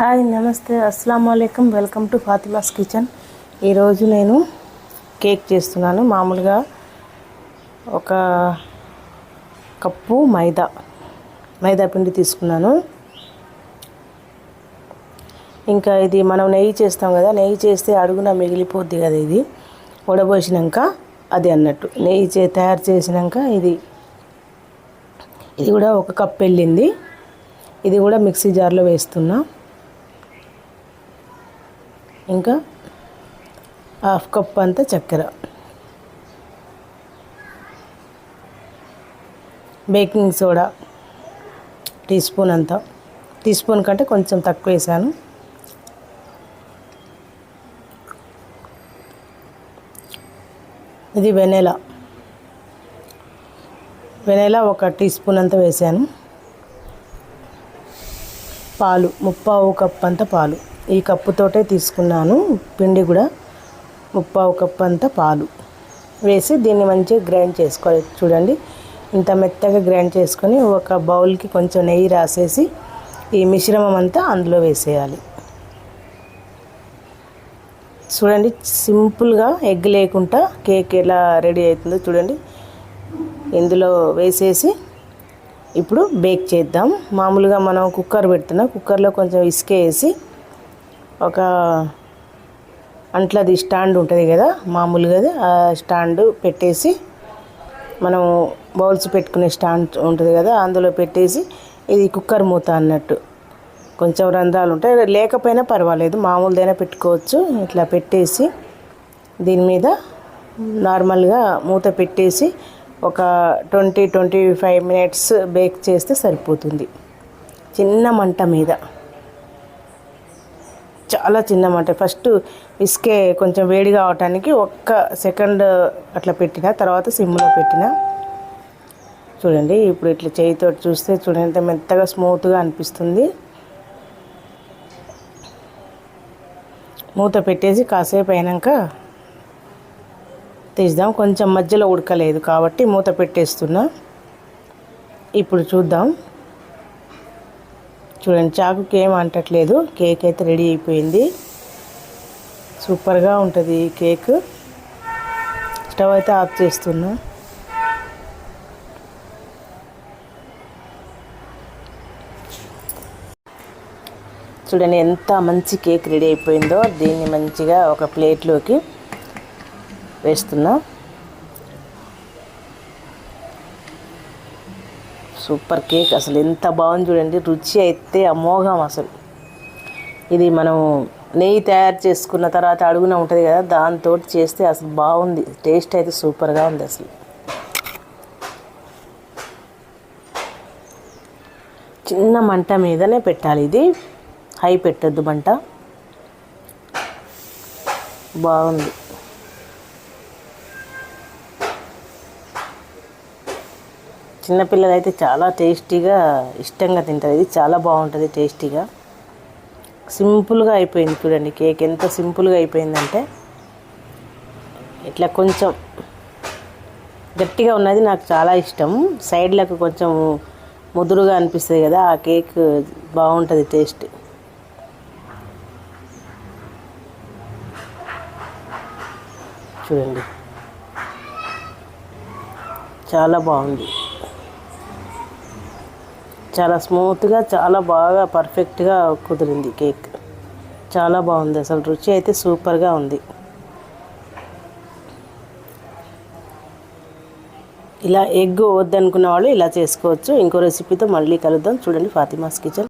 Hi నమస్తే అస్సలం అయికం వెల్కమ్ టు ఫాతిమాస్ కిచెన్. ఈరోజు నేను కేక్ చేస్తున్నాను. మామూలుగా ఒక కప్పు మైదా మైదా పిండి తీసుకున్నాను. ఇంకా ఇది మనం నెయ్యి చేస్తాం కదా నెయ్యి చేస్తే అడుగున మిగిలిపోద్ది కదా ఇది. ఉడబోసినాక అది అన్నట్టు. నెయ్యి చే తయారు చేసినాక ఇది. ఇది కూడా ఒక కప్ వెళ్ళింది. ఇది కూడా మిక్సీ జార్లో వేస్తున్నా. ఇంకా హాఫ్ కప్ అంతా చక్కెర. బేకింగ్ సోడా టీ స్పూన్ అంతా. టీ స్పూన్ కంటే కొంచెం తక్కువ వేసాను. ఇది వెనెలా. వెనెలా ఒక టీ స్పూన్ అంతా వేసాను. పాలు ముప్పావు కప్ అంత పాలు. ఈ కప్పుతోటే తీసుకున్నాను. పిండి కూడా ముప్పావు కప్పు అంతా పాలు. వేసి దీన్ని మంచిగా గ్రైండ్ చేసుకోవాలి. చూడండి ఇంత మెత్తగా గ్రైండ్ చేసుకొని ఒక బౌల్కి కొంచెం నెయ్యి రాసేసి ఈ మిశ్రమం అంతా అందులో వేసేయాలి. చూడండి సింపుల్గా ఎగ్ లేకుండా కేక్ ఎలా రెడీ అవుతుందో చూడండి. ఇందులో వేసేసి ఇప్పుడు బేక్ చేద్దాం. మామూలుగా మనం కుక్కర్ పెడుతున్నాం కుక్కర్లో కొంచెం ఇసుక వేసి ఒక అంట్లది స్టాండ్ ఉంటుంది కదా మామూలుగా ఆ స్టాండ్ పెట్టేసి మనం బౌల్స్ పెట్టుకునే స్టాండ్ ఉంటుంది కదా అందులో పెట్టేసి ఇది కుక్కర్ మూత అన్నట్టు. కొంచెం రంధ్రాలు ఉంటాయి. లేకపోయినా పర్వాలేదు మామూలుదైనా పెట్టుకోవచ్చు. ఇట్లా పెట్టేసి దీని మీద నార్మల్గా మూత పెట్టేసి ఒక twenty twenty five minutes bake చేస్తే సరిపోతుంది. చిన్న మంట మీద. చాలా చిన్న మంట ఫస్ట్ ఇసుకే కొంచెం వేడి కావటానికి ఒక్క సెకండ్ అట్లా పెట్టిన తర్వాత సిమ్లో పెట్టిన. చూడండి ఇప్పుడు ఇట్లా చేయితో చూస్తే చూడండి ఎంత మెత్తగా స్మూత్గా అనిపిస్తుంది. మూత పెట్టేసి కాసేపు అయినాక తీద్దాం. కొంచెం మధ్యలో ఉడకలేదు కాబట్టి మూత పెట్టేస్తున్నా. ఇప్పుడు చూద్దాం. చూడండి చాకుకి ఏం అంటట్లేదు. కేక్ అయితే రెడీ అయిపోయింది. సూపర్గా ఉంటుంది ఈ కేక్. స్టవ్ అయితే ఆఫ్ చేస్తున్నా. చూడండి ఎంత మంచి కేక్ రెడీ అయిపోయిందో. దీన్ని మంచిగా ఒక ప్లేట్లోకి వేస్తున్నా. Super cake. అసలు ఎంత బాగుంది చూడండి. రుచి అయితే అమోఘం అసలు. ఇది మనం నెయ్యి తయారు చేసుకున్న తర్వాత అడుగున ఉంటుంది కదా దాంతో చేస్తే అసలు బాగుంది. టేస్ట్ అయితే సూపర్గా ఉంది అసలు. చిన్న మంట మీదనే పెట్టాలి ఇది. హై పెట్టద్దు మంట. బాగుంది. చిన్నపిల్లలు అయితే చాలా టేస్టీగా ఇష్టంగా తింటారు. ఇది చాలా బాగుంటుంది టేస్టీగా. సింపుల్గా అయిపోయింది చూడండి కేక్. ఎంత సింపుల్గా అయిపోయిందంటే ఇట్లా కొంచెం గట్టిగా ఉన్నది నాకు చాలా ఇష్టం. సైడ్లకు కొంచెం ముదురుగా అనిపిస్తుంది కదా ఆ కేక్ బాగుంటుంది టేస్ట్. చూడండి. చాలా బాగుంది. చాలా స్మూత్గా చాలా బాగా పర్ఫెక్ట్గా కుదిరింది కేక్. చాలా బాగుంది అసలు రుచి అయితే సూపర్గా ఉంది. ఇలా ఎగ్ వద్దనుకున్న వాళ్ళు ఇలా చేసుకోవచ్చు. ఇంకో రెసిపీతో మళ్ళీ కలుద్దాం. చూడండి ఫాతిమాస్ కిచెన్.